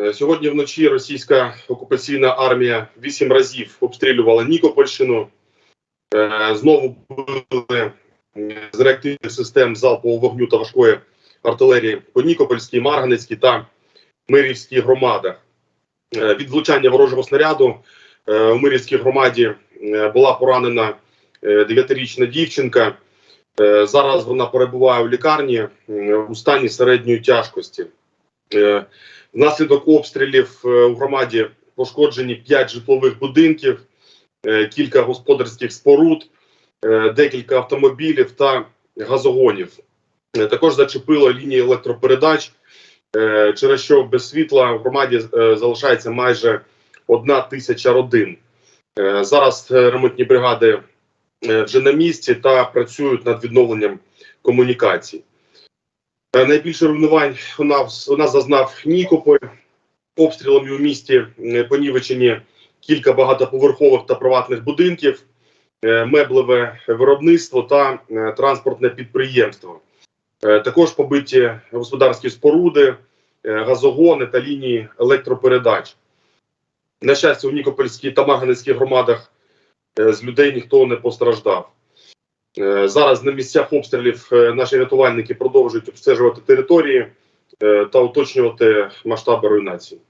Е, Сьогодні вночі російська окупаційна армія вісім разів обстрілювала Нікопольщину. Е, Знову били е, з реактивних систем залпового вогню та важкої артилерії по Нікопольській, Марганецькій та Мирівській громадах. Від влучання ворожого снаряду у Мирівській громаді була поранена е, дев'ятирічна дівчинка. Зараз вона перебуває в лікарні у стані середньої тяжкості. Е, Внаслідок обстрілів е, у громаді пошкоджені 5 житлових будинків, е, кілька господарських споруд, декілька автомобілів та газогонів. Також зачепило лінії електропередач, через що без світла в громаді залишається майже одна тисяча родин. Зараз ремонтні бригади вже на місці та працюють над відновленням комунікацій. Е, Найбільше руйнувань у нас, у нас зазнав Нікополь. Обстрілами у місті понівечені кілька багатоповерхових та приватних будинків, е, меблеве виробництво та е, транспортне підприємство. Також побиті господарські споруди, газогони та лінії електропередач. На щастя, у Нікопольській та Марганецькій громадах з людей ніхто не постраждав. Е, Зараз на місцях обстрілів е, наші рятувальники продовжують обстежувати території е, та уточнювати масштаби руйнації.